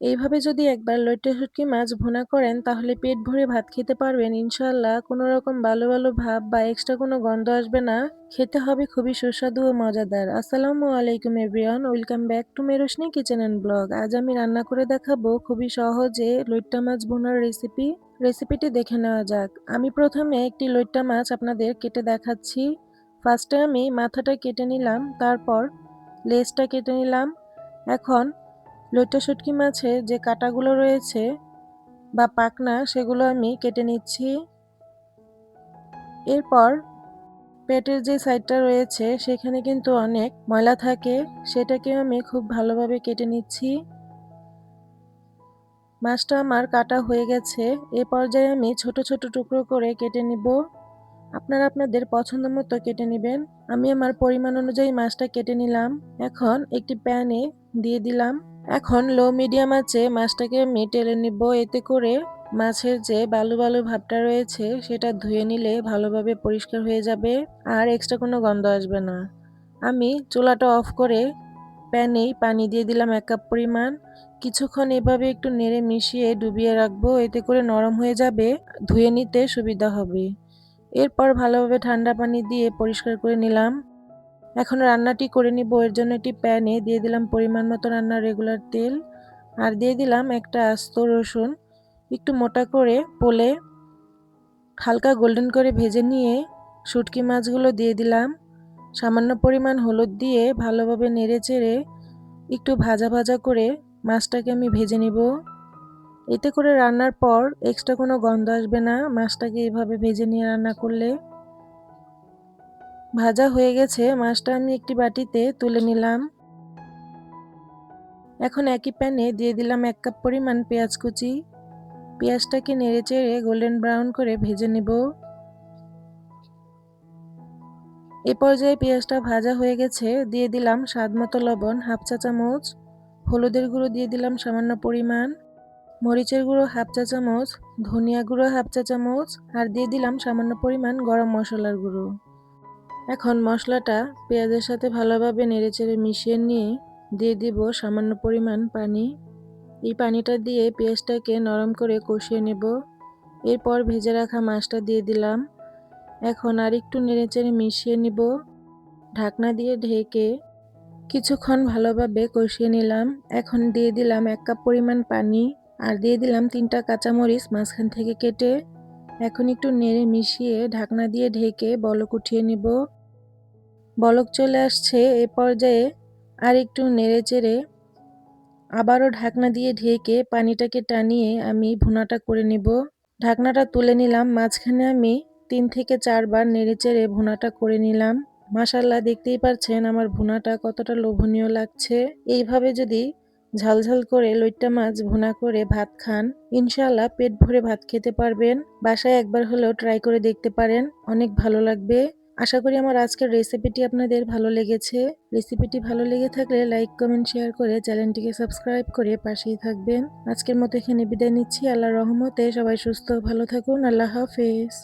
এইভাবে যদি একবার লইট্টা শুটকি মাছ ভুনা করেন, তাহলে পেট ভরে ভাত খেতে পারবেন ইনশাল্লাহ কোনো রকম ভালো ভালো ভাব বা এক্সট্রা কোনো গন্ধ আসবে না। খেতে হবে খুবই সুস্বাদু ও মজাদার। আসসালামু আলাইকুম everyone welcome back to Meroshni kitchen and blog আজ আমি রান্না করে দেখাবো খুবই সহজে লইট্টা মাছ ভুনার রেসিপি রেসিপিটি দেখে নেওয়া যাক। আমি প্রথমে একটি লইট্টা মাছ আপনাদের কেটে দেখাচ্ছি। ফার্স্টে আমি মাথাটা কেটে নিলাম, তারপর লেজটা কেটে নিলাম। এখন লইট্টা শুটকি মাছে যে কাটাগুলো রয়েছে বা পাকনা, সেগুলো আমি কেটে নিচ্ছি। এরপর পেটের যে সাইডটা রয়েছে, সেখানে কিন্তু অনেক ময়লা থাকে। সেটাকে আমি খুব ভালোভাবে কেটে নিচ্ছি। মাছটা আমার কাটা হয়ে গেছে। এ পর্যায়ে আমি ছোট ছোট টুকরো করে কেটে নিব। আপনারা আপনাদের পছন্দ মতো কেটে নেবেন। আমি আমার পরিমাণ অনুযায়ী মাছটা কেটে নিলাম। এখন একটি প্যানে দিয়ে দিলাম। এখন লো মিডিয়াম আছে, মাছটাকে আমি টেলে নিব। এতে করে মাছের যে বালু বালু ভাবটা রয়েছে, সেটা ধুয়ে নিলে ভালোভাবে পরিষ্কার হয়ে যাবে আর এক্সট্রা কোনো গন্ধ আসবে না। আমি চুলাটা অফ করে প্যানেই পানি দিয়ে দিলাম এক কাপ পরিমাণ। কিছুক্ষণ এভাবে একটু নেড়ে মিশিয়ে ডুবিয়ে রাখব। এতে করে নরম হয়ে যাবে, ধুয়ে নিতে সুবিধা হবে। এরপর ভালোভাবে ঠান্ডা পানি দিয়ে পরিষ্কার করে নিলাম। এখন রান্নাটি করে নিব এর জন্য একটি প্যানে দিয়ে দিলাম পরিমাণ মতো রান্নার রেগুলার তেল। আর দিয়ে দিলাম একটা আস্ত রসুন। একটু মোটা করে পোলে হালকা গোল্ডেন করে ভেজে নিয়ে শুটকি মাছগুলো দিয়ে দিলাম। সামান্য পরিমাণ হলুদ দিয়ে ভালোভাবে নেড়ে চেড়ে একটু ভাজা ভাজা করে মাছটাকে আমি ভেজে নিব। এতে করে রান্নার পর এক্সট্রা কোনো গন্ধ আসবে না। মাছটাকে এভাবে ভেজে নিয়ে রান্না করলে ভাজা হয়ে গেছে, মাছটা আমি একটি বাটিতে তুলে নিলাম। এখন একই প্যানে দিয়ে দিলাম এক কাপ পরিমাণ পেঁয়াজ কুচি। পেঁয়াজটাকে নেড়ে চেড়ে গোল্ডেন ব্রাউন করে ভেজে নেব। এ পর্যায়ে পেঁয়াজটা ভাজা হয়ে গেছে, দিয়ে দিলাম স্বাদ মতো লবণ, হাফ চা চামচ। হলুদের গুঁড়ো দিয়ে দিলাম সামান্য পরিমাণ। মরিচের গুঁড়ো, হাফ চা চামচ। ধনিয়া গুঁড়ো, হাফ চা চামচ। আর দিয়ে দিলাম সামান্য পরিমাণ গরম মশলার গুঁড়ো। এখন মশলাটা পেঁয়াজের সাথে ভালোভাবে নেড়েচেড়ে মিশিয়ে নিয়ে দিয়ে দিব সামান্য পরিমাণ পানি। এই পানিটা দিয়ে পেঁয়াজটাকে নরম করে কষিয়ে নেব। এরপর ভেজে রাখা মাছটা দিয়ে দিলাম। এখন আর একটু নেড়েচেড়ে মিশিয়ে নিব। ঢাকনা দিয়ে ঢেকে কিছুক্ষণ ভালোভাবে কষিয়ে নিলাম। এখন দিয়ে দিলাম এক কাপ পরিমাণ পানি আর দিয়ে দিলাম তিনটা কাঁচামরিচ মাঝখান থেকে কেটে। এখন একটু নেড়ে মিশিয়ে ঢাকনা দিয়ে ঢেকে বলক উঠিয়ে নিব। বলক চলে আসছে, এ পর্যায়ে আর একটু নেড়ে চেড়ে আবারও ঢাকনা দিয়ে ঢেকে পানিটাকে টানিয়ে আমি ভুনাটা করে নিব। ঢাকনাটা তুলে নিলাম, মাঝখানে আমি তিন থেকে চারবার নেড়ে চেড়ে ভুনাটা করে নিলাম। মাসাল্লাহ দেখতেই পারছেন আমার ভুনাটা কতটা লোভনীয় লাগছে। এইভাবে যদি ঝালঝাল করে লইট্টা মাছ ভুনা করে ভাত খান ইনশাল্লাহ পেট ভরে ভাত খেতে পারবেন। বাসায় একবার হলেও ট্রাই করে দেখতে পারেন, অনেক ভালো লাগবে। আশা করি আমার আজকের রেসিপিটি আপনাদের ভালো লেগেছে। রেসিপিটি ভালো লেগে থাকলে লাইক কমেন্ট শেয়ার করে চ্যানেলটিকে সাবস্ক্রাইব করে পাশেই থাকবেন। আজকের মতো এখানে বিদায় নিচ্ছি। আল্লাহ রহমতে সবাই সুস্থ, ভালো থাকুন। আল্লাহ হাফেজ।